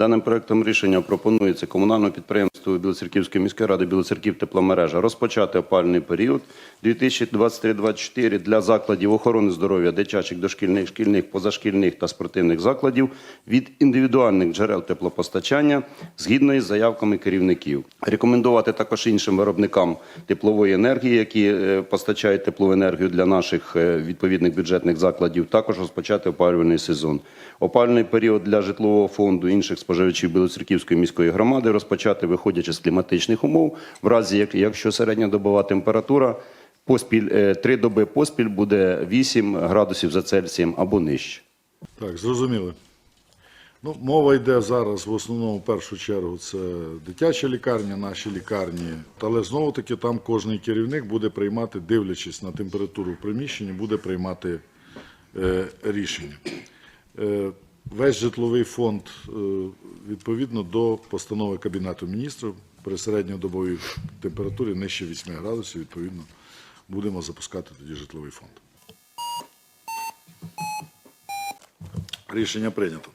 Даним проектом рішення пропонується комунальному підприємству Білоцерківської міської ради Білоцерків тепломережа розпочати опальний період 2023-2024 для закладів охорони здоров'я, дитячих, дошкільних, шкільних, позашкільних та спортивних закладів від індивідуальних джерел теплопостачання згідно із заявками керівників. Рекомендувати також іншим виробникам теплової енергії, які е, постачають теплову енергію для наших е, відповідних бюджетних закладів, також розпочати опалювальний сезон. Опалювальний період для житлового фонду інших споживачів Білоцерківської міської громади розпочати виходячи з кліматичних умов, в разі як- якщо середньодобова температура е, три доби поспіль буде 8 градусів за Цельсієм або нижче. Так, зрозуміли. Ну, мова йде зараз в основному в першу чергу це дитяча лікарня, наші лікарні. Але знову таки там кожний керівник буде приймати, дивлячись на температуру в приміщенні, буде приймати е, рішення. Е, весь житловий фонд е, відповідно до постанови Кабінету міністрів при середньодобовій температурі нижче 8 градусів, відповідно, будемо запускати тоді житловий фонд. Рішення прийнято.